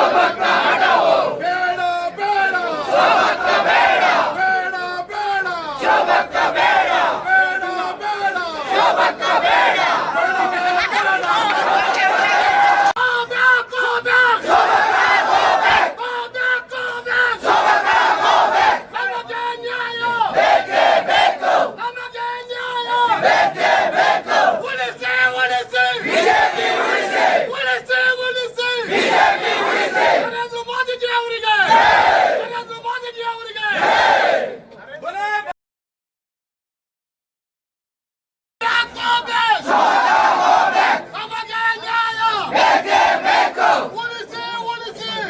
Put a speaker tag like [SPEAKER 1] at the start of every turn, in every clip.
[SPEAKER 1] Abubakar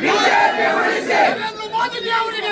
[SPEAKER 1] BJP ఉడిసి నరేంద్ర మోదీ దేవుడిని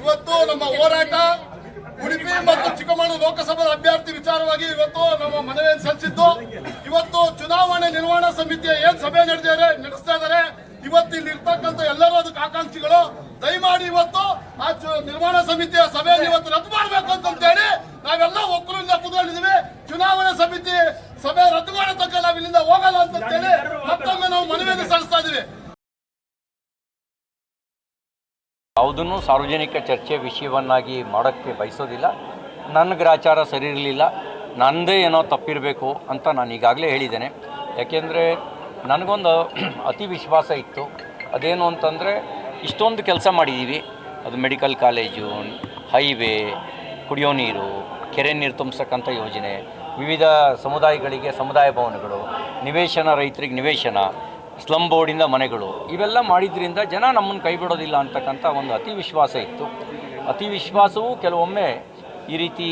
[SPEAKER 1] ಇವತ್ತು ನಮ್ಮ ಹೋರಾಟ ಉಡುಪಿ ಮತ್ತು ಚಿಕ್ಕಮಗಳೂರು ಲೋಕಸಭಾ ಅಭ್ಯರ್ಥಿ ವಿಚಾರವಾಗಿ ಇವತ್ತು ನಮ್ಮ ಮನವಿಯನ್ನು ಸಲ್ಲಿಸಿದ್ದು. ಇವತ್ತು ಚುನಾವಣೆ ನಿರ್ವಹಣಾ ಸಮಿತಿಯ ಏನ್ ಸಭೆ ನಡೆದಿದ್ದಾರೆ ನಡೆಸ್ತಾ ಇದ್ದಾರೆ. ಇವತ್ತು ಇಲ್ಲಿ ಇರ್ತಕ್ಕಂಥ ಎಲ್ಲರೂ ಅದಕ್ಕೆ ಆಕಾಂಕ್ಷಿಗಳು. ದಯಮಾಡಿ ಇವತ್ತು ಆ ನಿರ್ಮಾಣ ಸಮಿತಿಯ ಸಭೆಯಲ್ಲಿ ಇವತ್ತು ರದ್ದು ಮಾಡಬೇಕು ಅಂತ ಹೇಳಿ ನಾವೆಲ್ಲ ಒಕ್ಕಲಿಂದ ಕುತ್ಕೊಂಡಿದ್ದೀವಿ ಚುನಾವಣಾ ಸಮಿತಿ ಸಭೆ ರದ್ದು ಮಾಡೋ ತನಕ ನಾವು ಇಲ್ಲಿಂದ ಹೋಗಲ್ಲ ಅಂತ ಹೇಳಿ ಮತ್ತೊಮ್ಮೆ ನಾವು ಮನವಿಯನ್ನು ಸಲ್ಲಿಸ್ತಾ ಇದೀವಿ
[SPEAKER 2] ಯಾವುದನ್ನು ಸಾರ್ವಜನಿಕ ಚರ್ಚೆ ವಿಷಯವನ್ನಾಗಿ ಮಾಡೋಕ್ಕೆ ಬಯಸೋದಿಲ್ಲ. ನನ್ನ ಗ್ರಾಚಾರ ಸರಿ ಇರಲಿಲ್ಲ. ನನ್ನದೇ ಏನೋ ತಪ್ಪಿರಬೇಕು ಅಂತ ನಾನು ಈಗಾಗಲೇ ಹೇಳಿದ್ದೇನೆ. ಯಾಕೆಂದರೆ ನನಗೊಂದು ಅತಿ ವಿಶ್ವಾಸ ಇತ್ತು. ಅದೇನು ಅಂತಂದರೆ ಇಷ್ಟೊಂದು ಕೆಲಸ ಮಾಡಿದ್ದೀವಿ. ಅದು ಮೆಡಿಕಲ್ ಕಾಲೇಜು, ಹೈವೇ, ಕುಡಿಯೋ ನೀರು, ಕೆರೆ ನೀರು ತುಂಬಿಸ್ತಕ್ಕಂಥ ಯೋಜನೆ, ವಿವಿಧ ಸಮುದಾಯಗಳಿಗೆ ಸಮುದಾಯ ಭವನಗಳು, ನಿವೇಶನ ರೈತರಿಗೆ ನಿವೇಶನ ಸ್ಲಮ್ ಬೋರ್ಡಿಂದ ಮನೆಗಳು, ಇವೆಲ್ಲ ಮಾಡಿದ್ರಿಂದ ಜನ ನಮ್ಮನ್ನು ಕೈ ಬಿಡೋದಿಲ್ಲ ಅಂತಕ್ಕಂಥ ಒಂದು ಅತಿ ವಿಶ್ವಾಸ ಇತ್ತು. ಅತಿ ವಿಶ್ವಾಸವು ಕೆಲವೊಮ್ಮೆ ಈ ರೀತಿ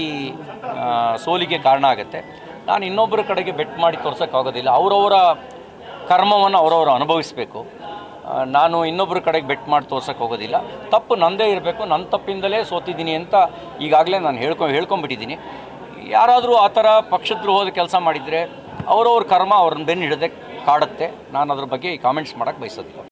[SPEAKER 2] ಸೋಲಿಗೆ ಕಾರಣ ಆಗುತ್ತೆ. ನಾನು ಇನ್ನೊಬ್ಬರ ಕಡೆಗೆ ಬೆಟ್ ಮಾಡಿ ತೋರ್ಸೋಕ್ಕಾಗೋದಿಲ್ಲ. ಅವರವರ ಕರ್ಮವನ್ನು ಅವರವರು ಅನುಭವಿಸಬೇಕು. ನಾನು ಇನ್ನೊಬ್ಬರ ಕಡೆಗೆ ಬೆಟ್ ಮಾಡಿ ತೋರ್ಸೋಕೆ ಹೋಗೋದಿಲ್ಲ. ತಪ್ಪು ನಂದೇ ಇರಬೇಕು ನನ್ನ ತಪ್ಪಿಂದಲೇ ಸೋತಿದ್ದೀನಿ ಅಂತ ಈಗಾಗಲೇ ನಾನು ಹೇಳ್ಕೊ ಹೇಳ್ಕೊಂಬಿಟ್ಟಿದ್ದೀನಿ ಯಾರಾದರೂ ಆ ಥರ ಪಕ್ಷದ್ರೋಹದ ಕೆಲಸ ಮಾಡಿದರೆ ಅವರವ್ರ ಕರ್ಮ ಅವ್ರನ್ನ ಬೆನ್ನು ಹಿಡದೆ ಕಾಡುತ್ತೆ. ನಾನು ಅದ್ರ ಬಗ್ಗೆ ಈ ಕಾಮೆಂಟ್ಸ್ ಮಾಡೋಕ್ಕೆ ಬಯಸೋದಿಲ್ಲ.